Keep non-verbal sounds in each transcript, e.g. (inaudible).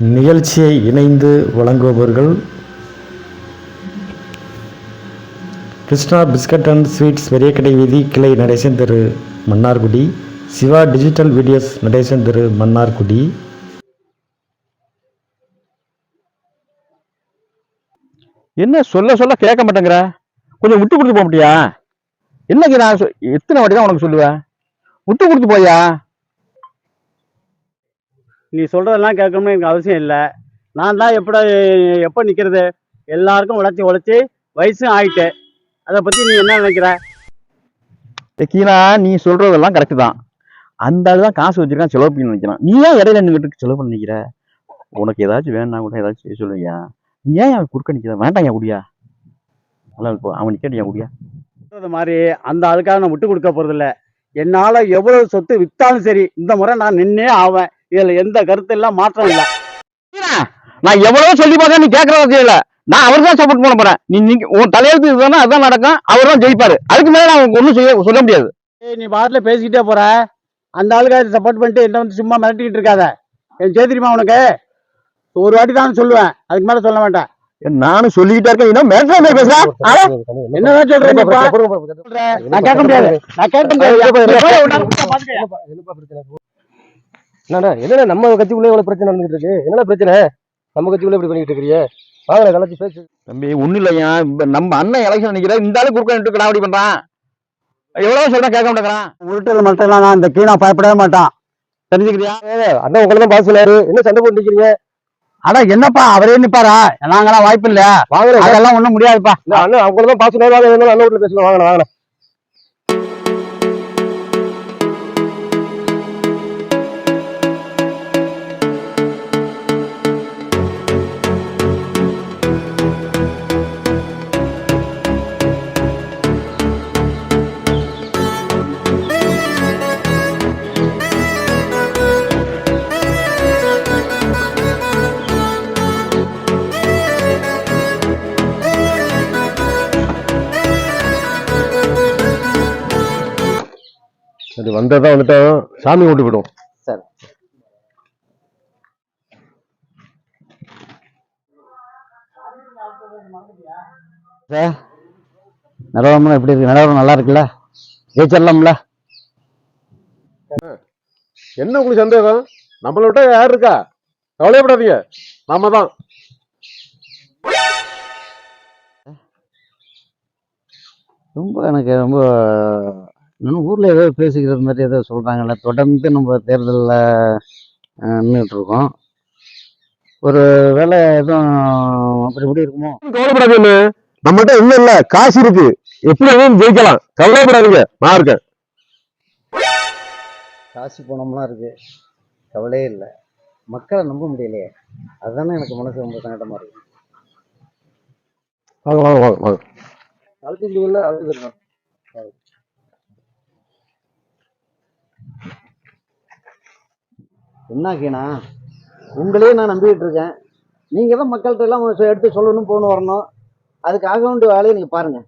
நிகழ்ச்சியை இணைந்து வழங்குபவர்கள் Krishna biscuit and sweets Periyakadai வீதி கிளை நடேசன் தெரு மன்னார்குடி சிவா டிஜிட்டல் வீடியோஸ் நடேசன் தெரு மன்னார்குடி. என்ன சொல்ல சொல்ல கேட்க மாட்டேங்கிற? கொஞ்சம் விட்டு கொடுத்து போக முடியா என்னங்க நான் சொ- எத்தனை வாட்டி தான் உனக்கு சொல்லுவேன்? விட்டு கொடுத்து போயா? நீ சொல்றதெல்லாம் கேட்கணும்னு எனக்கு அவசியம் இல்லை. நான் தான் எப்படா எப்போ நிற்கிறது எல்லாருக்கும் உழைச்சி உழைச்சி வயசும் ஆயிட்டு. அதை பற்றி நீ என்ன நினைக்கிற? கீழா நீ சொல்றதெல்லாம் கரெக்ட் தான். அந்த ஆள் தான் காசு வச்சிருக்கான் செலவு பண்ணி நினைக்கிறான். நீ ஏன் இடையில நின்றுட்டு செலவு பண்ணி நிக்கிற உனக்கு ஏதாச்சும் வேணா கூட ஏதாச்சும் சொல்லுவியா நீ ஏன் அவன் குறுக்க நிக்கிற? வேண்டாம் ஏன் குடியா? நல்லா இருக்கும் அவன் நிக்கட்டியா குடியா? சொல்றது மாதிரி அந்த ஆளுக்காக நான் விட்டு கொடுக்க போறதில்ல. என்னால் எவ்வளவு சொத்து வித்தாலும் சரி இந்த முறை நான் நின்னே ஆவேன். இதில் எந்த கருத்து எல்லாம் மாற்றம் இல்லை நான் எவ்வளவோ சொல்லி பார்த்தா நீ கேட்கறது இல்ல நான் அவருக்கு தான் சப்போர்ட் பண்ண போறேன் நீ உன் தலையெழுத்து இதுதானே அதான் நடக்கும் அவர் தான் ஜெயிப்பாரு அதுக்கு மேல நான் ஒன்றும் செய்ய சொல்ல முடியாது நீ பாட்டில் பேசிக்கிட்டே போற அந்த ஆளுக்காக சப்போர்ட் பண்ணிட்டு என்ன வந்து சும்மா மிரட்டிக்கிட்டு இருக்காத என் தெரியுமா உனக்கு ஒரு வாட்டி தான் சொல்லுவேன் அதுக்கு மேலே சொல்ல மாட்டேன் நானும் சொல்லிக்கிட்டே இருக்கேன் இன்னும் மேட்ரா மாதிரி பேசுறா அட, என்னதான் சொல்றேன்? நான் கேட்க முடியாது நான் கேட்க முடியாது எப்போ உன்னால கொடுத்தா பாத்துக்க. என்னடா என்னடா நம்ம கட்சிக்குள்ளே இவ்வளவு பிரச்சனை நடந்துட்டு இருக்கு? என்னடா பிரச்சனை? நம்ம கட்சிக்குள்ளே இப்படி பண்ணிட்டு இருக்கிறியே வாங்கல கலச்சி பேசு. தம்பி ஒண்ணு இல்லையா இப்ப நம்ம அண்ணன் எலெக்ஷன் நினைக்கிற இந்த ஆளு குறுக்க கடாவடி பண்றான். எவ்வளவு சொல்றேன் கேட்க மாட்டேங்கிறான் உருட்டல் மட்டும் நான் இந்த கீழே பயப்படவே மாட்டான். தெரிஞ்சுக்கிறியா? அண்ணன் உங்களை தான் சொல்லாரு என்ன சண்டை போட்டு நிக்கிறீங்க அட என்னப்பா அவரே நிப்பாரா? நாங்களாம் வாய்ப்பு இல்ல வாங்கல அதெல்லாம் ஒண்ணும் முடியாதுப்பா. அண்ணன் அவங்கள தான் வாங்க இருந்தாலும் அண்ணன் வீட்டுல பேசலாம். வாங்கல வாங்கல வந்ததான் வந்துட்டோம் சாமி கூட்டி போயிடும் நிலவரம் எப்படி இருக்கு? நிலவரம் நல்லா இருக்குல்ல? ஜெயிச்சிடலாம்ல? என்ன உங்களுக்கு சந்தேகம்? நம்மள விட்டா யார் இருக்கா? கவலையப்படாதீங்க. நாம தான். ரொம்ப எனக்கு ரொம்ப இன்னும் ஊர்ல ஏதோ பேசிக்கிறது மாதிரி ஏதோ சொல்றாங்கல்ல. தொடர்ந்து நம்ம தேர்தலில் நின்றுட்டு இருக்கோம் ஒரு வேலை எதுவும் அப்படி இப்படி இருக்குமோ? கவலைப்படாதீங்க. நம்மகிட்ட இன்னும் இல்ல. காசு இருக்கு. எப்படி வேணும் ஜெயிக்கலாம். கவலைப்படாதீங்க. நான் இருக்கேன். காசு பணம்லாம் இருக்கு. கவலையே இல்லை. மக்களை நம்ப முடியலையே. அதுதானே எனக்கு மனசு ரொம்ப சங்கடமா இருக்கு. வாங்க வாங்க வாங்க வாங்க. அழுத்திட்டீங்கல்ல அழுத்திருக்கோம் என்ன கீனா? உங்களையே நான் நம்பிக்கிட்டு இருக்கேன். நீங்க தான் மக்கள்கிட்ட எல்லாம் எடுத்து சொல்லணும் போகணும் வரணும். அதுக்கு ஆக வேண்டிய வேலையை நீங்க பாருங்க.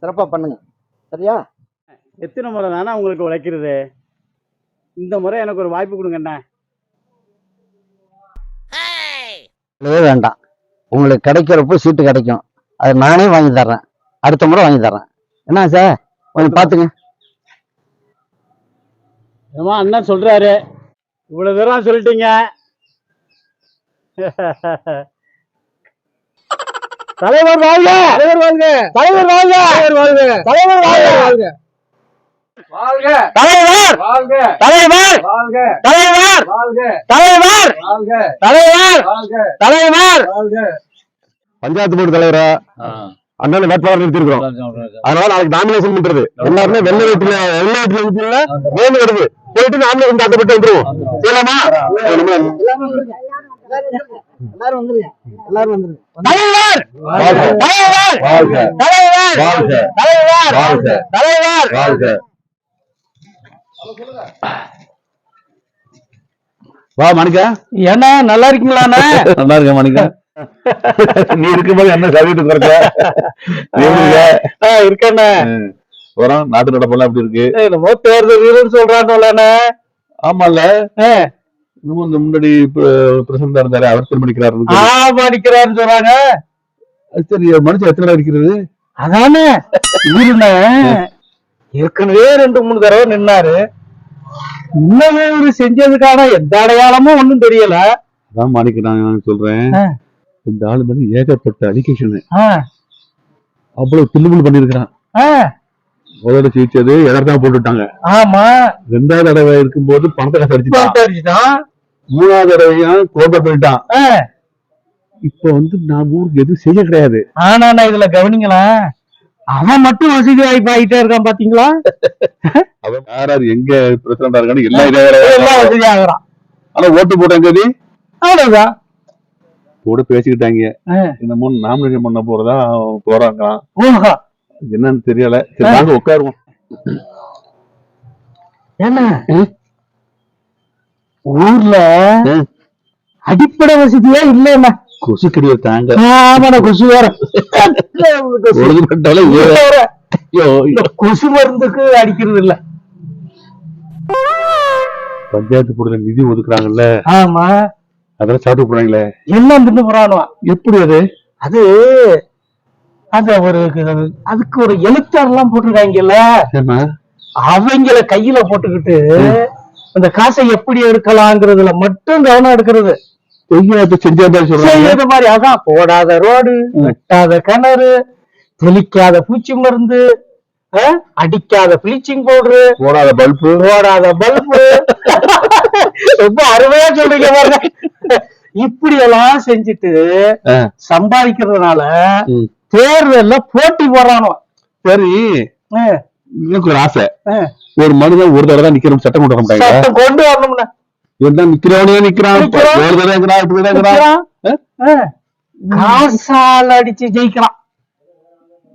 சிறப்பா பண்ணுங்க. சரியா? எத்தனை முறை தானே உங்களுக்கு உழைக்கிறது? இந்த முறை எனக்கு ஒரு வாய்ப்பு கொடுங்க என்ன வேண்டாம். உங்களுக்கு கிடைக்கிறப்போ சீட்டு கிடைக்கும். அது நானே வாங்கி தர்றேன். அடுத்த முறை வாங்கி தர்றேன். என்ன சார் கொஞ்சம் பார்த்துங்க. ஏமா அண்ணன் சொல்றாரு. இவ்வளவு தூரம் சொல்லிட்டீங்க. தலைவர் வாழ்க! தலைவர் வாழ்க! தலைவர் வாழ்க! தலைவர் வாழ்க! தலைவர் வாழ்க! வாழ்க! தலைவர்! வாழ்க! தலைவர்! வாழ்க! தலைவர்! வாழ்க! தலைவர்! வாழ்க! தலைவர்! வாழ்க! தலைவர்! வாழ்க! பஞ்சாயத்து போர்டு தலைவரா? அண்ணன் வேட்பாளர் நிறுத்திருக்கிறோம் அதனால நாளைக்கு நாமினேஷன் பண்றது. எல்லாருமே வெள்ளை வீட்டுல வெள்ளை வீட்டுல வீட்டுல வேலை வருது போயிட்டு நாமினேஷன் தாக்கப்பட்டு வந்துருவோம். செய்யலாமா? எல்லாரும் வந்துருங்க எல்லாரும் வந்துருங்க தலைவர்! வாழ்க. தலைவர்! வாழ்க. தலைவர்! வாழ்க. தலைவர்! வாழ்க. தலைவர்! வாழ்க. வா மணிக்கா. என்ன நல்லா இருக்கீங்களாண்ணே? நல்லா இருக்க மணிக்கா. நீ இருக்கும்போது என்ன சர்வீட்டு குறைச்ச? இருக்கண்ணே. அப்புறம் நாட்டு நடப்பெல்லாம் எப்படி இருக்கு? என்னமோ தேர்தல் சொல்றாங்கண்ணே ஆமால இந்த முன்னாடி பிரசிடண்டா இருந்தாரு. அவர் திருமணிக்கிறாரு ஆமாடிக்கிறாருன்னு சொல்றாங்க. சரி மனுஷன் எத்தனை இருக்கிறது அதானே. ஏற்கனவே ரெண்டு மூணு தடவை நின்னாரு. இன்னமே செஞ்சதுக்கான எந்த அடையாளமும் ஒண்ணும் தெரியல. அதான் மாணிக்க நான் சொல்றேன். இந்த ஆளு மேல ஏகப்பட்ட அலிகேஷன். அவ்வளவு தில்லுமுள் பண்ணிருக்கிறான். முதல்ல ஜெயிச்சது எதார்த்தமா போட்டுட்டாங்க. ஆமா. ரெண்டாவது தடவை இருக்கும்போது பணத்தை காசு அடிச்சுட்டான். மூணாவது தடவையும் கோபா பண்ணிட்டான் இப்ப வந்து நான் ஊருக்கு எதுவும் செய்ய கிடையாது. ஆனா நான் இதுல கவனிங்களா அவன் மட்டும் வசதி வாய்ப்பு ஆகிட்டே இருக்கான் பாத்தீங்களா? அவன் யார் யார் எங்க பிரசிடண்டா இருக்கான்னு எல்லா எல்லாம் வசதி ஆகுறான். ஆனா ஓட்டு போட்டாங்க அவ்வளவுதான். கூட பேசிக்கிட்டாங்க. என்னமோ நாமினேஷன் பண்ண போறதா போறாங்க ஓஹோ என்னன்னு தெரியல. சரி வாங்க உட்காருவோம். என்ன? ஊர்ல. அடிப்படை வசதியே இல்லைன்னா கொசு கடியை தாங்க. ஆமாடா கொசு வேற. கொசு மருந்துக்கு அடிக்கிறது இல்ல. பஞ்சாயத்து போடுற நிதி ஒதுக்குறாங்கல்ல. ஆமா. அதெல்லாம் சாப்பிட்டு போறாங்களே? என்ன தின்னு புறானுவா எப்படி அது? அது அந்த ஒரு அதுக்கு ஒரு எழுத்தார் எல்லாம் போட்டிருக்காங்கல்ல? அவங்கள கையில போட்டுக்கிட்டு அந்த காசை எப்படி எடுக்கலாங்கிறதுல மட்டும் கவனம் எடுக்கிறது. மாதிரி அதான் போடாத ரோடு வெட்டாத கிணறு தெளிக்காத பூச்சி மருந்து அடிக்காத ப்ளீச்சிங் பவுடரு போடாத பல்பு. போடாத பல்பு. (laughs) ரொம்ப அருமையா சொல்றீங்க பாருங்க. இப்படி எல்லாம் செஞ்சுட்டு. சம்பாதிக்கிறதுனால. தேர்தல்ல போட்டி போடுறானோ சரி. எனக்கு ஒரு ஆசை. ஒரு மனுஷன் ஒரு தடவை தான் நிக்கிறோம் சட்டம் கொண்டு வர மாட்டாங்க. கொண்டு வரணும்னா. இவன் நிக்கிறவனே நிக்கிறான். ஒரு தடவை இருக்கிறான் இப்படி இருக்கிறான் காசால் அடிச்சு ஜெயிக்கிறான்.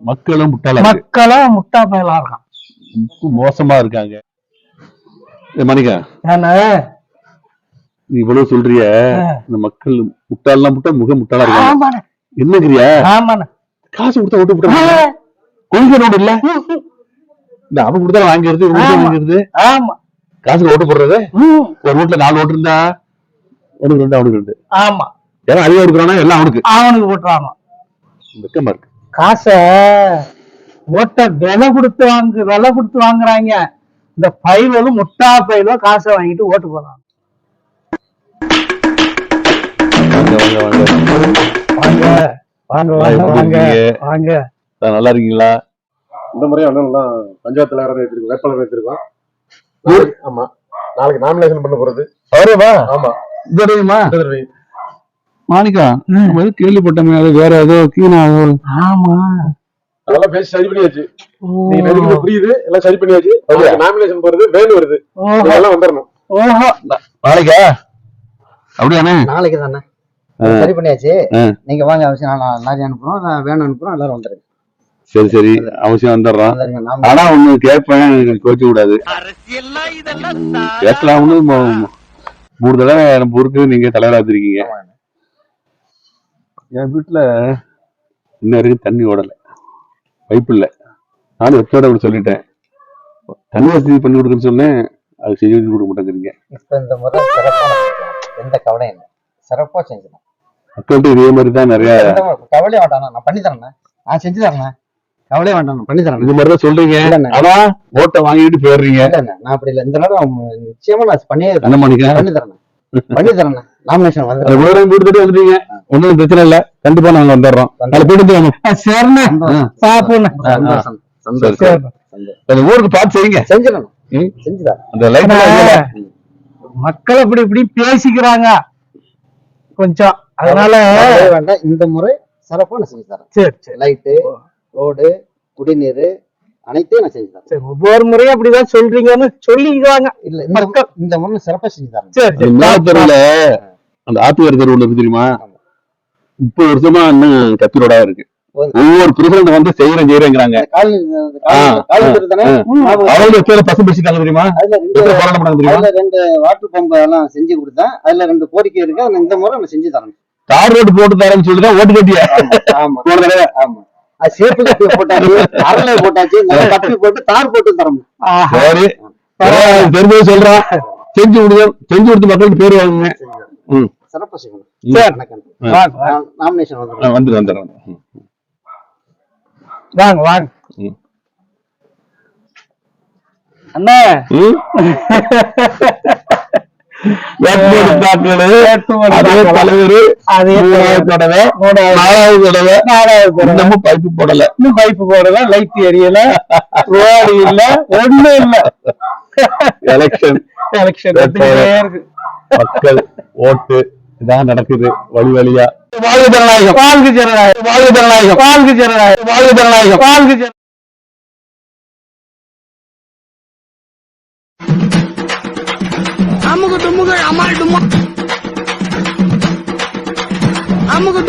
மக்களும் முட்டாளா. மக்களும் முட்டா பயலா இருக்கான். மோசமா இருக்காங்க. மணிகா. இவ்வளவு சொல்றிய. இந்த மக்கள் முட்டாள்லாம் முட்டா முக முட்டாளா இருக்காங்க. என்னங்கிறியா? காசு கொடுத்தா ஓட்டு போட்டாங்க கொள்கை நோடு இல்ல? இந்த அவன் கொடுத்தா வாங்கிறது. வாங்கிறது காசுக்கு ஓட்டு போடுறது? ஒரு வீட்டுல நாலு ஓட்டு இருந்தா உனக்கு ரெண்டு அவனுக்கு ரெண்டு. ஆமா. ஏன்னா அதிகம் இருக்கிறானா எல்லாம் அவனுக்கு. அவனுக்கு போட்டுறாங்க வெக்கமா இருக்கு. காசை ஓட்ட விலை கொடுத்து வாங்கு விலை கொடுத்து வாங்குறாங்க. இந்த பயிலும் முட்டா பயிலும் காசை வாங்கிட்டு ஓட்டு போடுறாங்க. வாங்க வாங்க. வாங்க வாங்க வாங்க வாங்க. நல்லா இருக்கீங்களா? இந்த முறையும் அண்ணன்லாம் பஞ்சாயத்து தலைவரை எடுத்திருக்கோம் வேட்பாளர் எடுத்திருக்கோம் ஆமா. நாளைக்கு நாமினேஷன் பண்ண போறது. அவரேவா? ஆமா. தெரியுமா. மாணிக்கா ஏதோ கேள்விப்பட்டோமே அது வேற ஏதோ கீழே ஆமா. அதெல்லாம் பேசி சரி பண்ணியாச்சு. நீங்க நினைக்கிறது புரியுது எல்லாம் சரி பண்ணியாச்சு. நாமினேஷன் போறது வேன் வருது. எல்லாம் வந்துடணும் ஓஹோ. நாளைக்கா அப்படியாண்ணே? நாளைக்கு தானே. சரி பண்ணியாச்சு. நீங்க வாங்க அவசியம் நான் லாரி அனுப்புறோம். நான் வேன் அனுப்புறோம் எல்லாரும் வந்துருங்க. சரி சரி. அவசியம் வந்துடுறான் ஆனா ஒண்ணு கேட்பேன் கோச்சு கூடாது கேட்கலாம்னு மூணு தடவை நம்ம ஊருக்கு நீங்க தலைவரா இருந்திருக்கீங்க என் வீட்டுல இன்ன வரைக்கும் தண்ணி ஓடல. பைப் இல்ல. நானும் எத்தோட அப்படி சொல்லிட்டேன். தண்ணி வசதி பண்ணி கொடுக்குன்னு சொன்னேன். அது செஞ்சு கொடுக்க மாட்டேங்கிறீங்க. இப்ப இந்த முறை சிறப்பான. எந்த கவலையும் இல்லை. சிறப்பா செஞ்சிடும் மக்கள்கிட்ட இதே மாதிரி தான் நிறைய கவலையே வேண்டாம் நான் பண்ணி தரேன். நான் செஞ்சு தரேன். கவலையே வேண்டாம் நான் பண்ணி தரேன். இது மாதிரி தான் சொல்றீங்க. ஆனா ஓட்டை வாங்கிட்டு போயிடுறீங்க. நான் அப்படி இல்லை. இந்த நேரம் நிச்சயமா நான் பண்ணியே தரேன். பண்ணி தரேன் பண்ணி தரேன் நாமினேஷன் வந்து விவரம் வீட்டு வந்துட்டீங்க. ஒன்றும் பிரச்சனை இல்ல. கண்டிப்பா நாங்க வந்துடுறோம். நாளைக்கு போயிட்டு வந்துடுவோம் சரிண்ணே. அந்த ஊருக்கு பார்த்து செய்யுங்க. செஞ்சிடணும். அந்த மக்கள் இப்படி இப்படி பேசிக்கிறாங்க. கொஞ்சம். அதனால வேண்டாம் இந்த முறை சிறப்பா நான் செஞ்சு தரேன். சரி சரி. லைட்டு ரோடு குடிநீர் அனைத்தையும் நான் செஞ்சு தரேன். சரி ஒவ்வொரு முறையும் அப்படிதான் சொல்றீங்கன்னு சொல்லிக்கிறாங்க. இல்ல இந்த. இந்த முறை சிறப்பா செஞ்சு தரேன். சரி மேலத்தெருவுல அந்த ஆத்துவாரி தெருவுல இருக்கு தெரியுமா? முப்பது வருஷமா இன்னும் ரோடா இருக்கு. ஒவ்வொரு பிரசிடண்ட் வந்து செய்யறேன் செய்யறேங்கிறாங்க. அவங்க பேர பசு பேசிட்டாங்க தெரியுமா? அதுல ரெண்டு எத்தனை போராட்டம் பண்ணாங்க தெரியுமா? அதுல ரெண்டு வாட்டர் பம்ப் எல்லாம் செஞ்சு கொடுத்தேன். அதுல ரெண்டு கோரிக்கை இருக்கு. இந்த முறை நான் செஞ்சு தரேன். தார் ரோடு போட்டு தரேன்னு சொல்லிட்டு தான் ஓட்டு கட்டிய? ஆமா போன தடவை. ஆமா. அது சேப்பு போட்டாச்சு அரளை போட்டாச்சு நல்ல கப்பி போட்டு தார் போட்டு தரணும். ஆஹா. சரி. தெரிஞ்சது சொல்றான் செஞ்சு கொடுங்க. செஞ்சு கொடுத்து மக்களுக்கு பேர் வாங்குங்க. ம். சிறப்பா செய்யணும் சரி. வணக்கம். நாமினேஷன் வந்து வந்துடுறேன். வாங்க வாங்க. ம். அண்ணா (laughs) ம்? வேட்புமனு தாக்கல் அதே தலைவர் இன்னமும் பைப்பு போடல. இன்னும் பைப்பு போடல. லைட் எரியல. ரோடு இல்ல. ஒண்ணும் இல்ல. எலெக்ஷன் எலெக்ஷன் மக்கள் ஓட்டு. இதான் நடக்குது. வழி வழியா. வாழ்க ஜனநாயகம். வாழ்க ஜனநாயகம். வாழ்க ஜனநாயகம். வாழ்க ஜனநாயகம். வாழ்க ஜனநாயகம். আমাকে আমার আমাকে